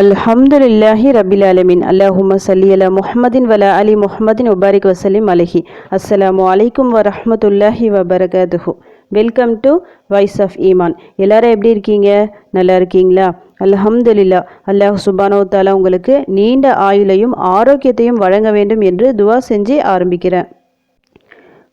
அல்ஹம்துலில்லாஹி ரபில் அலமின் அல்லாஹும சல்லி அலா முஹமதின் வலா அலி முஹமதின் உபாரிக் வசலிம் அலஹி. அஸ்லாம் அலைக்கும் வரமத்துல்லாஹி வபரகாதுஹு. Welcome to voice of Iman. எல்லாரும் எப்படி இருக்கீங்க? நல்லா இருக்கீங்களா? அல்ஹம்துலில்லா. அல்லாஹ் சுபானோ தாலா உங்களுக்கு நீண்ட ஆயுளையும் ஆரோக்கியத்தையும் வழங்க வேண்டும் என்று துவா செஞ்சு ஆரம்பிக்கிறேன்.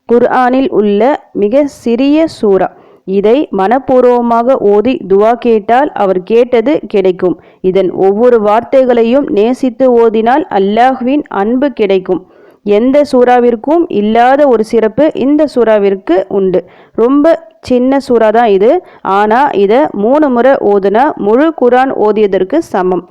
குர்ஆனில் உள்ள மிக சிறிய சூறா இதை மனப்பூர்வமாக ஓதி துவா கேட்டால் அவர் கேட்டது கிடைக்கும். இதன் ஒவ்வொரு வார்த்தைகளையும் நேசித்து ஓதினால் அல்லாஹ்வின் அன்பு கிடைக்கும். எந்த சூறாவிற்கும் இல்லாத ஒரு சிறப்பு இந்த சூறாவிற்கு உண்டு. ரொம்ப சின்ன சூறா தான் இது. ஆனால் இதை மூணு முறை ஓதுனா முழு குரான் ஓதியதற்கு சமம்.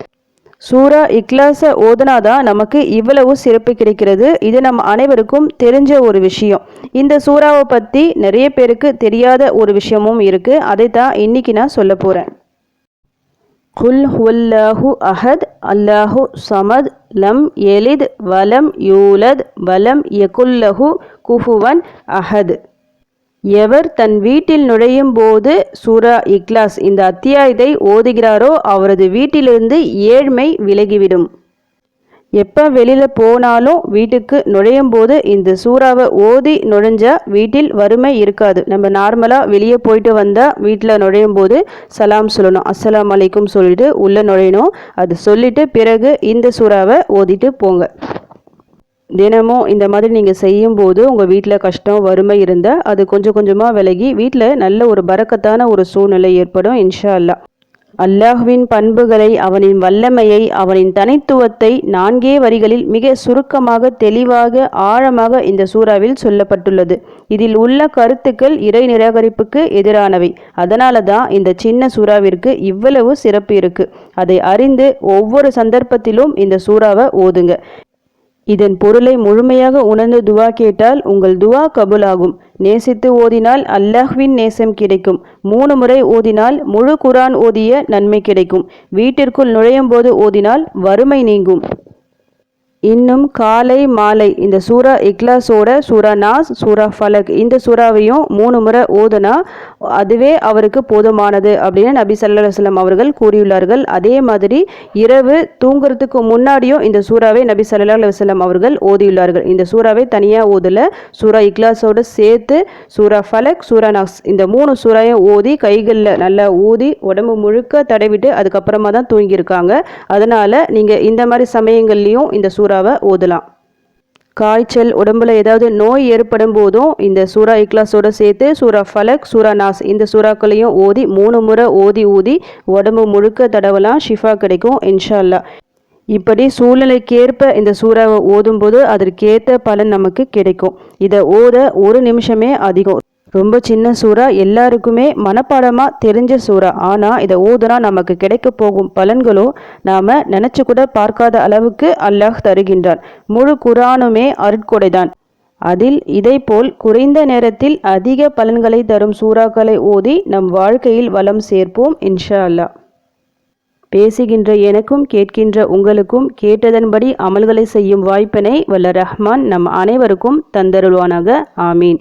சூரா இக்லாஸை ஓதனாதான் நமக்கு இவ்வளவு சிறப்பு கிடைக்கிறது. இது நம்ம அனைவருக்கும் தெரிஞ்ச ஒரு விஷயம். இந்த சூறாவை பற்றி நிறைய பேருக்கு தெரியாத ஒரு விஷயமும் இருக்குது அதை தான் இன்னைக்கு நான் சொல்ல போகிறேன் குல் ஹுல்லாஹு அஹத் அல்லாஹு சமத் லம் எலித் வலம் யூலத் வலம் யகுல்லஹு குஹுவன் அஹத். எவர் தன் வீட்டில் நுழையும் போது சூரா இக்லாஸ் இந்த அத்தியாயத்தை ஓதுகிறாரோ அவரது வீட்டிலிருந்து ஏழ்மை விலகிவிடும். எப்போ வெளியில் போனாலும் வீட்டுக்கு நுழையும் போது இந்த சூறாவை ஓதி நுழைஞ்சா வீட்டில் வறுமை இருக்காது. நம்ம நார்மலாக வெளியே போயிட்டு வந்தால் வீட்டில் நுழையும் போது சலாம் சொல்லணும். அஸ்லாம் அலைக்கும் சொல்லிட்டு உள்ளே நுழையணும். அது சொல்லிட்டு பிறகு இந்த சூறாவை ஓதிட்டு போங்க. தினமும் இந்த மாதிரி நீங்கள் செய்யும்போது உங்கள் வீட்டில் கஷ்டம் வறுமை இருந்தால் அது கொஞ்சம் கொஞ்சமாக விலகி வீட்டில் நல்ல ஒரு பறக்கத்தான ஒரு சூழ்நிலை ஏற்படும் இன்ஷா அல்லா அல்லாஹுவின் பண்புகளை அவனின் வல்லமையை அவனின் தனித்துவத்தை நான்கே வரிகளில் மிக சுருக்கமாக தெளிவாக ஆழமாக இந்த சூறாவில் சொல்லப்பட்டுள்ளது. இதில் உள்ள கருத்துக்கள் இறை நிராகரிப்புக்கு எதிரானவை. அதனால தான் இந்த சின்ன சூறாவிற்கு இவ்வளவு சிறப்பு இருக்கு. அதை அறிந்து ஒவ்வொரு சந்தர்ப்பத்திலும் இந்த சூறாவை ஓதுங்க. இதன் பொருளை முழுமையாக உணர்ந்து துவா கேட்டால் உங்கள் துவா கபுலாகும். நேசித்து ஓதினால் அல்லாஹ்வின் நேசம் கிடைக்கும். மூணு முறை ஓதினால் முழு குரான் ஓதிய நன்மை கிடைக்கும். வீட்டிற்குள் நுழையும் போது ஓதினால் வறுமை நீங்கும். இன்னும் காலை மாலை இந்த சூரா இக்லாஸோட சூரா நாஸ் சூரா ஃபலக் இந்த சூறாவையும் மூணு முறை ஓதுனா அதுவே அவருக்கு போதுமானது அப்படின்னு நபி சல்லா வல்லம் அவர்கள் கூறியுள்ளார்கள். அதே மாதிரி இரவு தூங்குறதுக்கு முன்னாடியும் இந்த சூறாவை நபி சல்லா அலுவலம் அவர்கள் ஓதியுள்ளார்கள். இந்த சூறாவை தனியாக ஓதல சூரா இக்லாஸோட சேர்த்து சூரா ஃபலக் சூரா நாஸ் இந்த மூணு சூறாயும் ஓதி கைகளில் நல்லா ஊதி உடம்பு முழுக்க தடவிட்டு அதுக்கப்புறமா தான் தூங்கியிருக்காங்க. அதனால் நீங்கள் இந்த மாதிரி சமயங்கள்லேயும் இந்த சூறா சூறாவை ஓதலாம் காய்ச்சல் உடம்புல ஏதாவது நோய் ஏற்படும் போதும் இந்த சூறா இக்லாஸோடு சேர்த்து சூறா ஃபலக் சூறா நாஸ் இந்த சூறாக்களையும் ஓதி மூணு முறை ஓதி ஊதி உடம்பு முழுக்க தடவலாம் ஷிஃபா கிடைக்கும் இன்ஷால்லா இப்படி சூழ்நிலைக்கேற்ப இந்த சூறாவை ஓதும்போது அதற்கேற்ற பலன் நமக்கு கிடைக்கும். இதை ஓத ஒரு நிமிஷமே அதிகம். ரொம்ப சின்ன சூறா எல்லாருக்குமே மனப்பாடமாக தெரிஞ்ச சூறா. ஆனால் இதை ஓதுனா நமக்கு கிடைக்க போகும் பலன்களோ நாம் நினச்சி கூட பார்க்காத அளவுக்கு அல்லாஹ் தருகின்றான். முழு குரானுமே அருட்கொடைதான். அதில் இதைப்போல் குறைந்த நேரத்தில் அதிக பலன்களை தரும் சூறாக்களை ஓதி நம் வாழ்க்கையில் வளம் சேர்ப்போம் இன்ஷா அல்லா பேசுகின்ற எனக்கும் கேட்கின்ற உங்களுக்கும் கேட்டதன்படி அமல்களை செய்யும் வாய்ப்பினை வல்ல ரஹ்மான் நம் அனைவருக்கும் தந்தருள்வானாக. ஆமீன்.